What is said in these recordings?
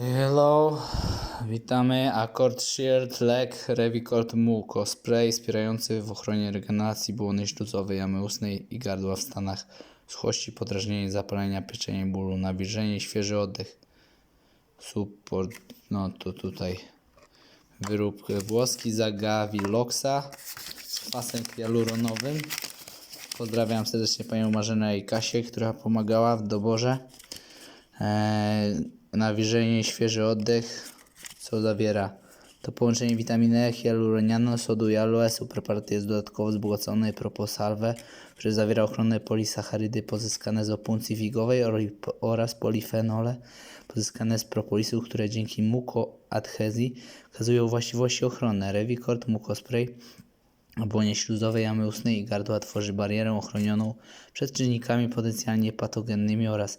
Hello, witamy. Accord Shield Leg Revicord Muco Spray wspierający w ochronie regeneracji błony śluzowej, jamy ustnej i gardła w stanach suchości, podrażnienie, zapalenia, pieczenie, bólu, nawilżenie, świeży oddech. Support, no to tutaj wyrób włoski Zagavi Loxa z kwasem hialuronowym. Pozdrawiam serdecznie panią Marzenę i Kasię, która pomagała w doborze. Eee, nawilżenie, świeży oddech, co zawiera to połączenie witaminy E, hialuronianu, sodu i aloesu. Preparat jest dodatkowo wzbogacony proposalwę, który zawiera ochronne polisacharydy pozyskane z opuncji figowej oraz polifenole pozyskane z propolisu, które dzięki mukoadhezji okazują właściwości ochronne. Revicord Mucospray w błonie śluzowej jamy ustnej i gardła tworzy barierę ochronioną przed czynnikami potencjalnie patogennymi oraz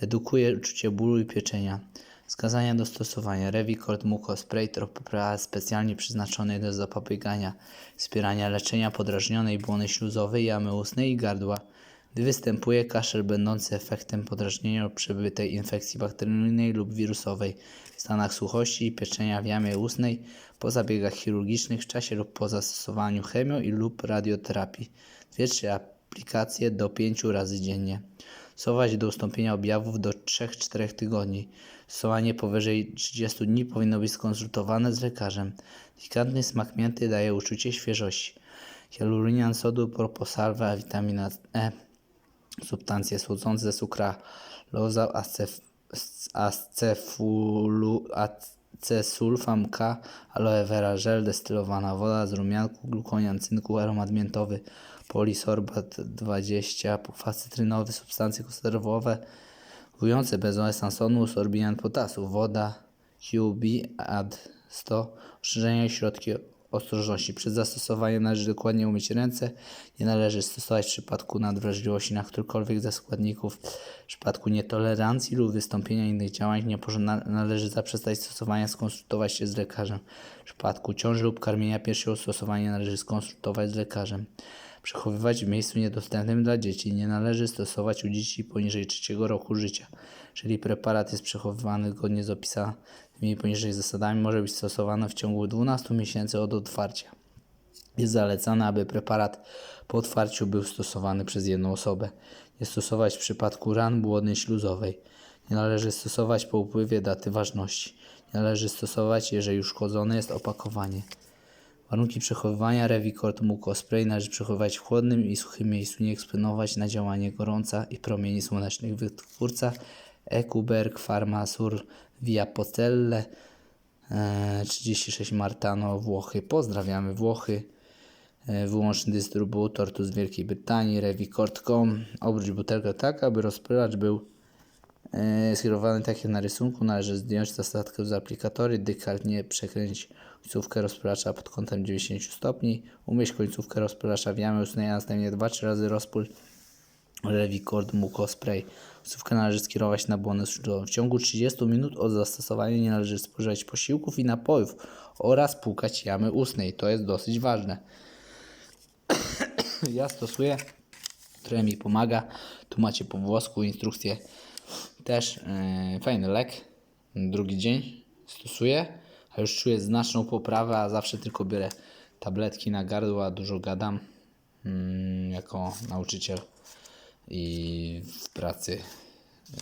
redukuje uczucie bólu i pieczenia. Wskazania do stosowania. Revicord Mucospray to preparat specjalnie przeznaczony do zapobiegania, wspierania leczenia podrażnionej błony śluzowej, jamy ustnej i gardła. Gdy występuje kaszel będący efektem podrażnienia lub przebytej infekcji bakteryjnej lub wirusowej, w stanach suchości i pieczenia w jamie ustnej, po zabiegach chirurgicznych w czasie lub po zastosowaniu chemio i lub radioterapii. Dwie trzy aplikacje do 5 razy dziennie. Stosować do ustąpienia objawów do 3-4 tygodni. Stosowanie powyżej 30 dni powinno być skonsultowane z lekarzem. Delikatny smak mięty daje uczucie świeżości. Hialuronian sodu, proposalwa, witamina E, substancje słodzące, sukraloza, acef, acefulu, acesulfam K, aloe vera gel, destylowana woda z rumianku, glukonian, cynku, aromat miętowy, polisorbat 20, kwas cytrynowy, substancje konserwowe, wujące benzoę sansonu, sorbinian potasu, woda, QB, ad 100, ostrzeżenia środki ostrożności. Przed zastosowaniem należy dokładnie umyć ręce. Nie należy stosować w przypadku nadwrażliwości na którykolwiek ze składników. W przypadku nietolerancji lub wystąpienia innych działań nie pożąda- należy zaprzestać stosowania, skonsultować się z lekarzem. W przypadku ciąży lub karmienia piersią stosowanie należy skonsultować z lekarzem. Przechowywać w miejscu niedostępnym dla dzieci. Nie należy stosować u dzieci poniżej 3 roku życia. Jeżeli preparat jest przechowywany zgodnie z opisanymi poniżej zasadami, może być stosowany w ciągu 12 miesięcy od otwarcia. Jest zalecane, aby preparat po otwarciu był stosowany przez jedną osobę. Nie stosować w przypadku ran błony śluzowej. Nie należy stosować po upływie daty ważności. Nie należy stosować, jeżeli uszkodzone jest opakowanie. Warunki przechowywania Revicord Mucospray należy przechowywać w chłodnym i suchym miejscu, nie eksponować na działanie gorąca i promieni słonecznych. Wytwórca Ekuberg Pharma Sur Via Potelle e, 36 Martano Włochy. Pozdrawiamy Włochy. E, Wyłączny dystrybutor tu z Wielkiej Brytanii, Revicord.com. Obróć butelkę tak, aby rozpylacz był e, skierowany tak jak na rysunku. Należy zdjąć zasadkę z aplikatory, delikatnie przekręć końcówkę rozpylacza pod kątem 90 stopni. Umieść końcówkę rozpylacza w jamie ustnej, a następnie 2-3 razy rozpól Revicord Mucospray. Końcówkę należy skierować na błonę skrzydłową. W ciągu 30 minut od zastosowania nie należy spożywać posiłków i napojów oraz płukać jamy ustnej. To jest dosyć ważne. ja stosuję, które mi pomaga. Tu macie po włosku instrukcję. Też yy, fajny lek. Drugi dzień stosuję, a już czuję znaczną poprawę, a zawsze tylko biorę tabletki na gardło, a dużo gadam mm, jako nauczyciel i w pracy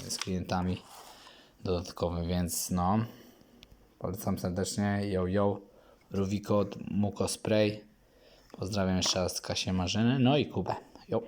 y, z klientami dodatkowym, więc no. Polecam serdecznie, yo yo, Ruwikod, Mucospray, pozdrawiam jeszcze raz Kasię Marzyny, no i Kubę, yo.